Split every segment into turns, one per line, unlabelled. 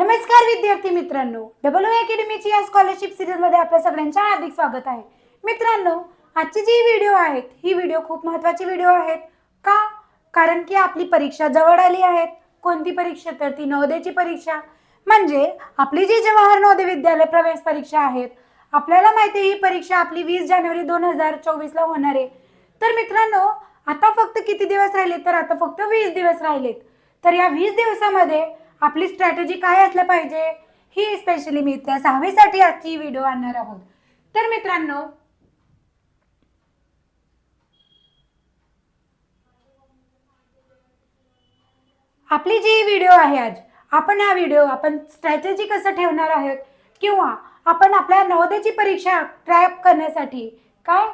नमस्कार विद्यार्थी मित्रांनो. डबल ओ अकॅडमीची या स्कॉलरशिप सिरीजमध्ये आपल्या सगळ्यांच्या हार्दिक स्वागत आहे. मित्रांनो आजची जी व्हिडिओ आहेत ही व्हिडिओ खूप महत्त्वाची व्हिडिओ आहेत. का? कारण की आपली परीक्षा जवळ आली आहेत. कोणती परीक्षा? तर ती नवोदयची परीक्षा. म्हणजे आपली जी जवाहर नवोदय विद्यालय प्रवेश परीक्षा आहेत आपल्याला माहिती आहे ही परीक्षा आपली वीस जानेवारी दोन हजार चोवीसला होणार आहे. तर मित्रांनो आता फक्त किती दिवस राहिले? तर आता फक्त वीस दिवस राहिलेत. तर या वीस दिवसामध्ये आपली स्ट्रॅटेजी काय असलं पाहिजे? ही स्पेशली मी त्या सहावीसाठी आजची व्हिडिओ आणणार आहोत. तर मित्रांनो आपली जी व्हिडिओ आहे आज आपण हा व्हिडिओ आपण स्ट्रॅटेजी कसं ठेवणार आहोत? किंवा आपण आपल्या नवोदयची परीक्षा क्रॅक करण्यासाठी काय?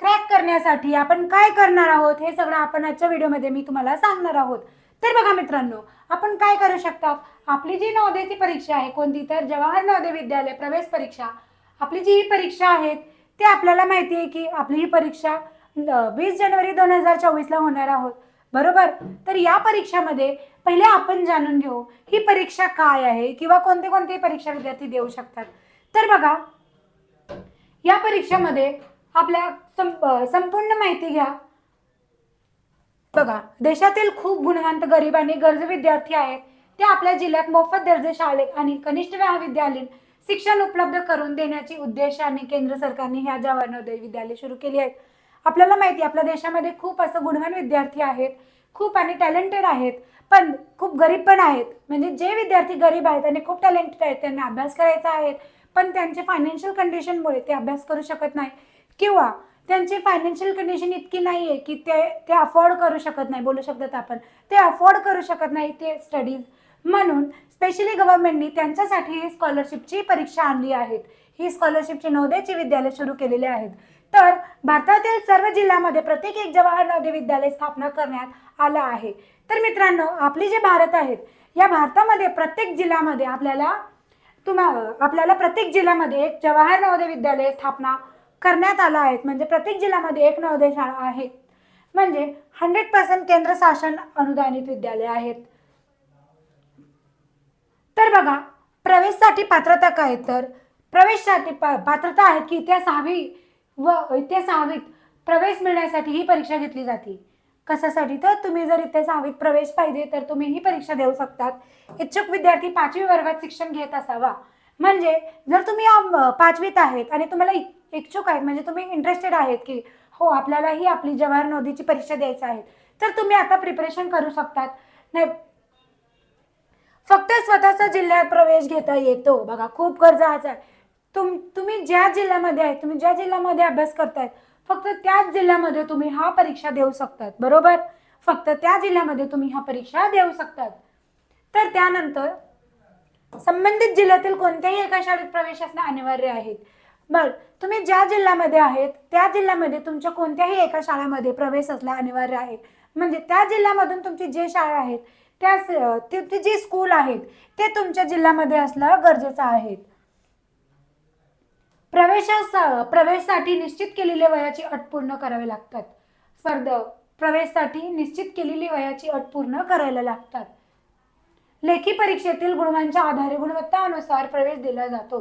क्रॅक करण्यासाठी आपण काय करणार आहोत? हे सगळं आपण आजच्या व्हिडिओमध्ये मी तुम्हाला सांगणार आहोत. तर बघा मित्रांनो आपण काय करू शकता आपली जी नवोदयची परीक्षा आहे कोणती तर जवाहर नवोदय विद्यालय प्रवेश परीक्षा. आपली जी ही परीक्षा आहेत ते आपल्याला माहिती आहे की आपली ही परीक्षा वीस जानेवारी दोन हजार चोवीसला होणार आहोत. बरोबर? तर या परीक्षामध्ये पहिले आपण जाणून घेऊ ही परीक्षा काय आहे किंवा कोणते कोणते परीक्षा विद्यार्थी देऊ शकतात. तर बघा या परीक्षेमध्ये आपल्या संपूर्ण माहिती घ्या. बघा देशातील खूप गुणवंत गरीब आणि गरजू विद्यार्थी आहेत. ते आपल्या जिल्ह्यात मोफत दर्जे शाळे आणि कनिष्ठ महाविद्यालयीन शिक्षण उपलब्ध करून देण्याची उद्देशाने केंद्र सरकारने ह्या जवाहर विद्यालय सुरू केली आहेत. आपल्याला माहिती आपल्या देशामध्ये खूप असं गुणवान विद्यार्थी आहेत. खूप आणि टॅलेंटेड आहेत. पण खूप गरीब पण आहेत. म्हणजे जे विद्यार्थी गरीब आहेत आणि खूप टॅलेंटेड आहेत त्यांना अभ्यास करायचा आहे. पण त्यांचे फायनान्शियल कंडिशनमुळे ते अभ्यास करू शकत नाही. किंवा त्यांची फायनान्शियल कंडिशन इतकी नाही आहे की ते ते अफोर्ड करू शकत नाही बोलू शकतात आपण. ते अफोर्ड करू शकत नाही ते स्टडीज म्हणून स्पेशली गव्हर्नमेंटनी त्यांच्यासाठी ही स्कॉलरशिपची परीक्षा आणली आहेत. ही स्कॉलरशिपची नवोदयची विद्यालय सुरू केलेले आहेत. तर भारतातील सर्व जिल्ह्यामध्ये प्रत्येक एक जवाहर नवोदय विद्यालय स्थापना करण्यात आलं आहे. तर मित्रांनो आपली जे भारत आहेत या भारतामध्ये प्रत्येक जिल्ह्यामध्ये आपल्याला तुम्हाला आपल्याला प्रत्येक जिल्ह्यामध्ये एक जवाहर नवोदय विद्यालय स्थापना करण्यात आला आहेत. म्हणजे प्रत्येक जिल्ह्यामध्ये एक नवोदय शाळा आहे. म्हणजे हंड्रेड पर्सेंट केंद्र शासन अनुदानित विद्यालय आहेत. तर बघा प्रवेशसाठी पात्रता काय तर प्रवेशसाठी पा पात्रता आहेत की इतिहास सहावी व इतिहास सहावीत प्रवेश मिळण्यासाठी ही परीक्षा घेतली जाते. कशासाठी? तर तुम्ही जर इथे सहावीत प्रवेश पाहिजे तर तुम्ही ही परीक्षा देऊ शकतात. इच्छुक विद्यार्थी पाचवी वर्गात शिक्षण घेत असावा. म्हणजे जर तुम्ही पाचवीत आहेत आणि तुम्हाला इ- इच्छुक आहेत. म्हणजे तुम्ही इंटरेस्टेड आहेत की हो आपल्यालाही आपली जवाहर नवोदयची परीक्षा द्यायची आहे. तर तुम्ही आता प्रिपरेशन करू शकतात. नाही फक्त स्वतःचा जिल्ह्यात प्रवेश घेता येतो. बघा खूप गरजाचं आहे. तुम तुम्ही ज्या जिल्ह्यामध्ये आहे तुम्ही ज्या जिल्ह्यामध्ये अभ्यास करतायत फक्त त्याच जिल्ह्यामध्ये तुम्ही हा परीक्षा देऊ शकतात. बरोबर? फक्त त्या जिल्ह्यामध्ये तुम्ही हा परीक्षा देऊ शकतात. तर त्यानंतर संबंधित जिल्ह्यातील कोणत्याही एका शाळेत प्रवेश असणे अनिवार्य आहे. बर तुम्ही ज्या जिल्ह्यामध्ये आहेत त्या जिल्ह्यामध्ये तुमच्या कोणत्याही एका शाळेमध्ये प्रवेश असला अनिवार्य आहे. म्हणजे त्या जिल्ह्यामधून तुमची जे शाळा आहेत त्या ते जे स्कूल आहेत ते तुमच्या जिल्ह्यामध्ये असणं गरजेचं आहे. प्रवेशास प्रवेशसाठी निश्चित केलेल्या वयाची अट पूर्ण करावी लागतात. स्पर्धा प्रवेशसाठी निश्चित केलेली वयाची अट पूर्ण करायला लागतात. लेखी परीक्षेतील गुणांच्या आधारे गुणवत्तानुसार प्रवेश दिला जातो.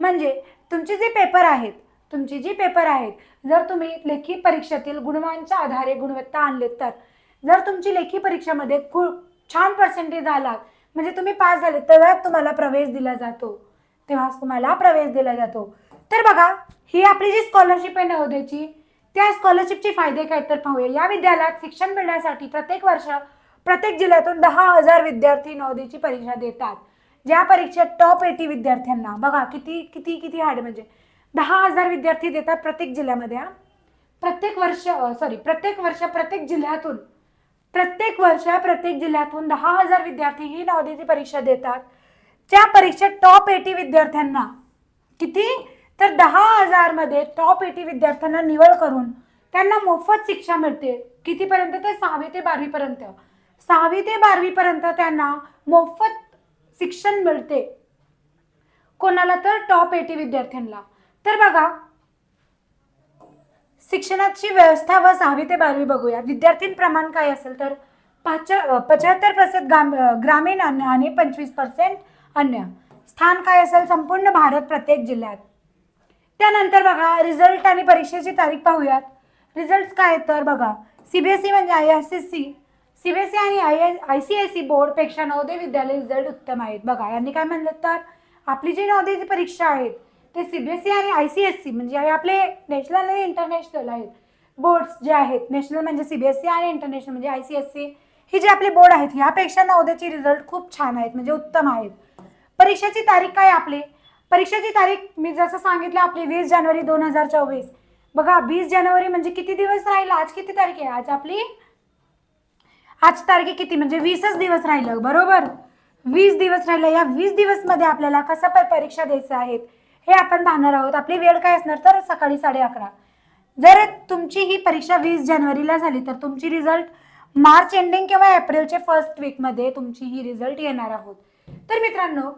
म्हणजे तुमचे जे पेपर आहेत तुमची जी पेपर आहेत जर तुम्ही लेखी परीक्षेतील गुणवांच्या आधारे गुणवत्ता आणलेत तर जर तुमची लेखी परीक्षेमध्ये खूप छान पर्सेंटेज आला म्हणजे तुम्ही पास झाले तेव्हाच तुम्हाला प्रवेश दिला जातो. तेव्हाच तुम्हाला प्रवेश दिला जातो. तर बघा ही आपली जी स्कॉलरशिप आहे नवोदयची त्या स्कॉलरशिपचे फायदे काय तर पाहूया. या विद्यालयात शिक्षण मिळण्यासाठी प्रत्येक वर्ष प्रत्येक जिल्ह्यातून दहा हजार विद्यार्थी नवोदयची परीक्षा देतात. ज्या परीक्षेत टॉप एटी विद्यार्थ्यांना बघा किती किती किती हार्ड म्हणजे दहा हजार विद्यार्थी देतात प्रत्येक जिल्ह्यामध्ये हा. प्रत्येक वर्ष सॉरी प्रत्येक वर्ष प्रत्येक जिल्ह्यातून प्रत्येक वर्ष प्रत्येक जिल्ह्यातून दहा हजार विद्यार्थी ही नवोदयची परीक्षा देतात. त्या परीक्षेत टॉप एटी विद्यार्थ्यांना किती? तर दहा हजारमध्ये टॉप एटी विद्यार्थ्यांना निवड करून त्यांना मोफत शिक्षा मिळते. कितीपर्यंत? ते सहावी ते बारवीपर्यंत. सहावी ते बारवीपर्यंत त्यांना मोफत शिक्षण मिळते. कोणाला तर टॉप एटी विद्यार्थ्यांना. तर बघा शिक्षणाची व्यवस्था व सहावी ते बारावी बघूया. विद्यार्थीं प्रमाण काय असेल तर पाच पंच्याहत्तर पर्सेंट ग्रामीण आणि पंचवीस पर्सेंट अन्य. स्थान काय असेल? संपूर्ण भारत प्रत्येक जिल्ह्यात. त्यानंतर बघा रिझल्ट आणि परीक्षेची तारीख पाहूयात. रिझल्ट काय तर बघा सीबीएसई म्हणजे I S S C CBSE आणि I S I C S C बोर्डपेक्षा Navodaya Vidyalaya result उत्तम आहेत. बघा यांनी काय म्हणलं तर आपली जी नवोदयची परीक्षा आहेत ते सीबीएसई आणि आय सी एस सी म्हणजे आपले नॅशनल आणि इंटरनॅशनल आहेत. बोर्ड्स जे आहेत नॅशनल म्हणजे सीबीएसई आणि इंटरनॅशनल म्हणजे आय सी एस सी ही जे आपले बोर्ड आहेत ह्यापेक्षा नवोदयचे रिझल्ट खूप छान आहेत म्हणजे उत्तम आहेत. परीक्षेची तारीख काय आपली? परीक्षेची तारीख मी जसं सांगितलं आपली वीस जानेवारी दोन हजार चोवीस. बघा वीस जानेवारी म्हणजे किती दिवस राहिला? आज किती तारीख आहे? आज आपली आज तारखे किती? म्हणजे वीसच दिवस राहिलं बरोबर? वीस दिवस राहिलं या वीस दिवसमध्ये आपल्याला कसा प- परीक्षा द्यायच्या आहेत हे आपण पाहणार आहोत. आपली वेळ काय असणार? तर सकाळी साडे अकरा. जर तुमची ही परीक्षा वीस जानेवारीला झाली तर तुमची रिझल्ट मार्च एंडिंग किंवा एप्रिलच्या फर्स्ट वीकमध्ये तुमची ही रिझल्ट येणार आहोत. तर मित्रांनो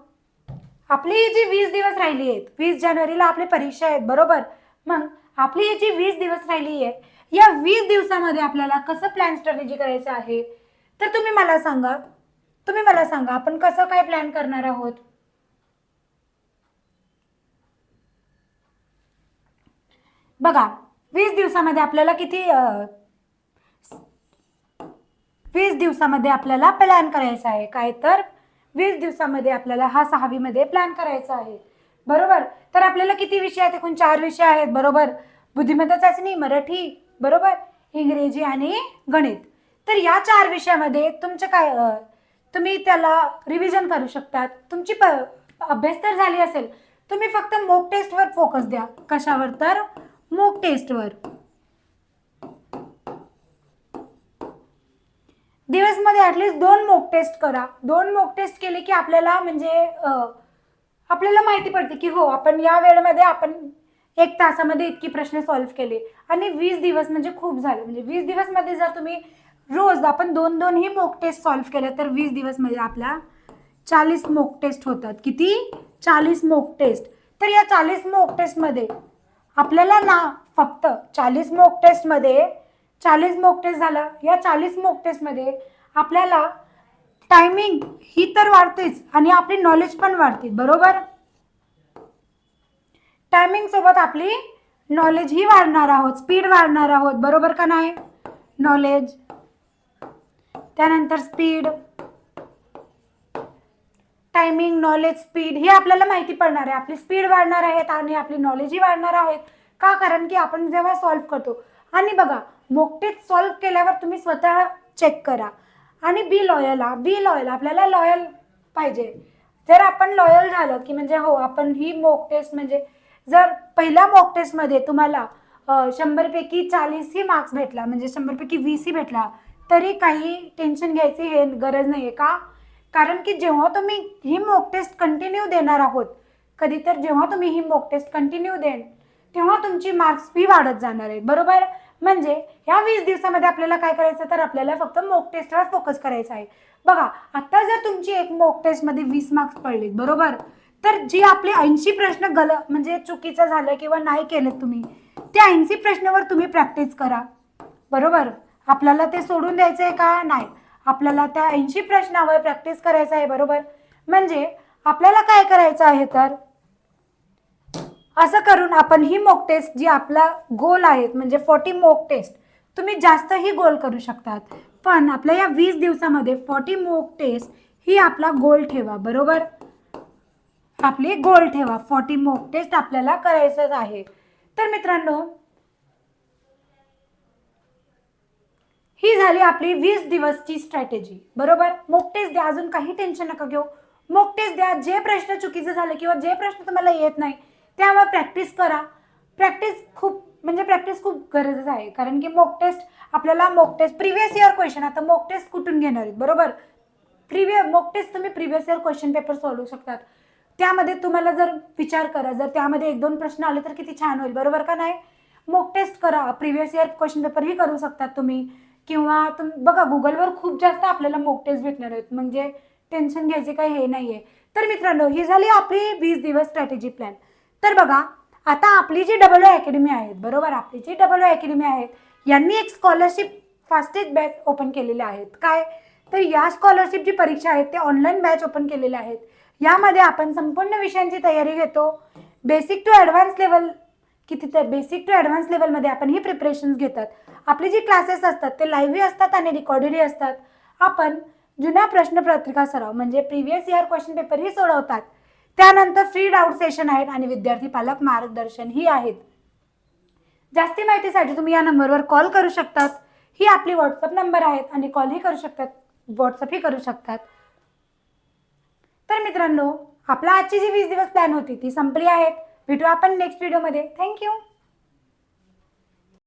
आपली ही जी वीस दिवस राहिली आहेत वीस जानेवारीला आपली परीक्षा आहेत बरोबर? मग आपली ही जी वीस दिवस राहिली आहे या वीस दिवसामध्ये आपल्याला कसं प्लॅन स्ट्रॅटेजी करायचं आहे? तर तुम्ही मला सांगा. तुम्ही मला सांगा आपण कसं काय प्लॅन करणार आहोत? बघा वीस दिवसामध्ये आपल्याला किती वीस दिवसामध्ये आपल्याला प्लॅन करायचा आहे. काय तर? वीस दिवसामध्ये आपल्याला हा सहावीमध्ये प्लॅन करायचा आहे. बरोबर? तर आपल्याला किती विषय आहेत? एकूण चार विषय आहेत बरोबर? बुद्धिमत्ता चाचणी मराठी बरोबर? इंग्रजी आणि गणित. तर या चार विषयामध्ये तुमचं काय तुम्ही त्याला रिव्हिजन करू शकतात. तुमची प अभ्यास तर झाली असेल. तुम्ही फक्त मोक टेस्टवर फोकस द्या. कशावर तर? मोक टेस्टवर दिवसमध्ये ॲटलिस्ट दोन मोक टेस्ट करा. दोन मोक टेस्ट केले की आपल्याला म्हणजे आपल्याला माहिती पडते की हो आपण या वेळेमध्ये आपण एक तासामध्ये इतकी प्रश्न सॉल्व्ह केले. आणि वीस दिवस म्हणजे खूप झाले. म्हणजे वीस दिवसमध्ये जर तुम्ही रोज आपण दोन दोनही मोक टेस्ट सॉल्व्ह केले तर वीस दिवसमध्ये म्हणजे आपला चाळीस मोक टेस्ट होतात. किती? चाळीस मोक टेस्ट तर या चाळीस मोक टेस्टमध्ये आपल्याला ना फक्त चाळीस मोक टेस्टमध्ये चाळीस मोक टेस्ट झालं. या चाळीस मोक टेस्टमध्ये आपल्याला टायमिंग ही तर वाढतेच आणि आपली नॉलेज पण वाढते. बरोबर? टायमिंग सोबत आपली नॉलेज ही वाढणार आहोत. स्पीड वाढणार आहोत. बरोबर का नाही? नॉलेज त्यानंतर स्पीड टायमिंग नॉलेज स्पीड हे आपल्याला माहिती पडणार आहे. आपली स्पीड वाढणार आहेत आणि आपली नॉलेजही वाढणार आहेत का? कारण की आपण जेव्हा सॉल्व्ह करतो आणि बघा मोकटेच सॉल्व्ह केल्यावर तुम्ही स्वतः चेक करा. आणि बी लॉयल बी लॉयल आपल्याला लॉयल पाहिजे. जर आपण लॉयल झालं की म्हणजे हो आपण ही मोक टेस्ट म्हणजे जर पहिल्या मॉक टेस्टमध्ये तुम्हाला शंभरपैकी चाळीस ही मार्क्स भेटला म्हणजे शंभरपैकी वीसही भेटला तरी काही टेन्शन घ्यायची हे गरज नाही आहे का? कारण की जेव्हा तुम्ही ही मॉक टेस्ट कंटिन्यू देणार आहोत कधी तर जेव्हा तुम्ही ही मॉक टेस्ट कंटिन्यू देल तेव्हा तुमची मार्क्स ही वाढत जाणार आहेत बरोबर? म्हणजे ह्या वीस दिवसामध्ये आपल्याला काय करायचं? तर आपल्याला फक्त मॉक टेस्टवर फोकस करायचा आहे. बघा आता जर तुमची एक मॉक टेस्टमध्ये वीस मार्क्स पडलेत बरोबर? तर जी आपले ऐंशी प्रश्न गल म्हणजे चुकीचं झालं किंवा नाही केलं तुम्ही त्या ऐंशी प्रश्नावर तुम्ही प्रॅक्टिस करा. बरोबर? आपल्याला ते सोडून द्यायचं आहे का? नाही. आपल्याला त्या ऐंशी प्रश्नावर प्रॅक्टिस करायचं आहे बरोबर? म्हणजे आपल्याला काय करायचं आहे तर? असं करून आपण ही मोक टेस्ट जी आपला गोल आहेत म्हणजे फॉर्टी मोक टेस्ट तुम्ही जास्तही गोल करू शकतात. पण आपल्या या वीस दिवसामध्ये फॉर्टी मोक टेस्ट ही आपला गोल ठेवा बरोबर? आपली गोल ठेवा. फॉर्टी मोक टेस्ट आपल्याला करायचंच आहे. तर मित्रांनो ही झाली आपली वीस दिवसची स्ट्रॅटेजी बरोबर? मोक टेस्ट द्या अजून काही टेन्शन नका घेऊ. मोक टेस्ट द्या जे प्रश्न चुकीचे झाले किंवा जे प्रश्न तुम्हाला येत नाही त्यावर प्रॅक्टिस करा. प्रॅक्टिस खूप म्हणजे प्रॅक्टिस खूप गरजेचं आहे. कारण की मोक टेस्ट आपल्याला mock test previous year question आता मोक टेस्ट कुठून घेणार आहेत? बरोबर? प्रिव्हिय मोक टेस्ट तुम्ही प्रिव्हियस इयर क्वेश्चन पेपर सोडवू शकतात. त्यामध्ये तुम्हाला जर विचार करा जर त्यामध्ये एक दोन प्रश्न आले तर किती छान होईल बरोबर का नाही? मोक टेस्ट करा प्रिव्हियस इयर क्वेश्चन पेपरही करू शकतात तुम्ही. किंवा तुम बघा गुगलवर खूप जास्त आपल्याला मोक टेस्ट भेटणार आहेत म्हणजे टेन्शन घ्यायचे काही हे नाही आहे तर मित्रांनो ही झाली आपली वीस दिवस स्ट्रॅटेजी प्लॅन तर बघा आता आपली जी डबल अकॅडमी आहेत बरोबर? आपली जी डबल अकॅडमी आहेत यांनी एक स्कॉलरशिप फास्टेस्ट बॅच ओपन केलेले आहेत. काय? तर या स्कॉलरशिप जी परीक्षा आहेत ते ऑनलाईन बॅच ओपन केलेल्या आहेत. यामध्ये आपण संपूर्ण विषयांची तयारी घेतो. बेसिक टू ॲडव्हान्स लेवल किती तर बेसिक टू ॲडव्हान्स लेवलमध्ये आपण ही प्रिपरेशन्स घेतात. आपले जे क्लासेस असतात ते लाईव्हही असतात आणि रेकॉर्डेडही असतात. आपण जुन्या प्रश्नपत्रिका सराव म्हणजे प्रिव्हियस इयर क्वेश्चन पेपरही सोडवतात. त्यानंतर फ्री डाऊट सेशन आहेत आणि विद्यार्थी पालक मार्गदर्शनही आहेत. जास्ती माहितीसाठी तुम्ही या नंबरवर कॉल करू शकतात. ही आपली व्हॉट्सअप नंबर आहेत आणि कॉलही करू शकतात व्हॉट्सअपही करू शकतात. तर मित्रांनो आपला आजची जी वीस दिवस प्लॅन होती ती संपली आहेत. भेटू आपण नेक्स्ट व्हिडिओमध्ये थँक्यू